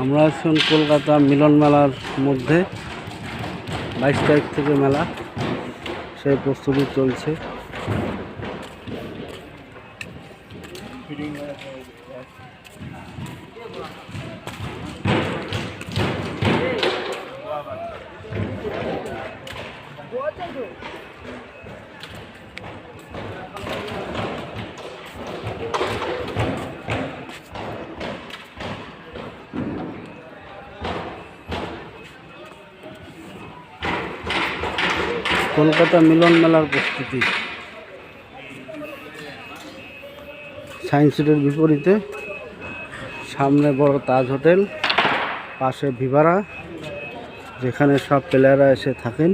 আমরা এখন কলকাতা মিলন মেলার মধ্যে বাইশ তারিখ থেকে মেলা সেই প্রস্তুতি চলছে। কলকাতা মিলন মেলার প্রস্তুতি। সায়েন্স সিটির বিপরীতে সামনে বড় তাজ হোটেল পাশে ভিভারা যেখানে সব প্লেয়াররা এসে থাকেন।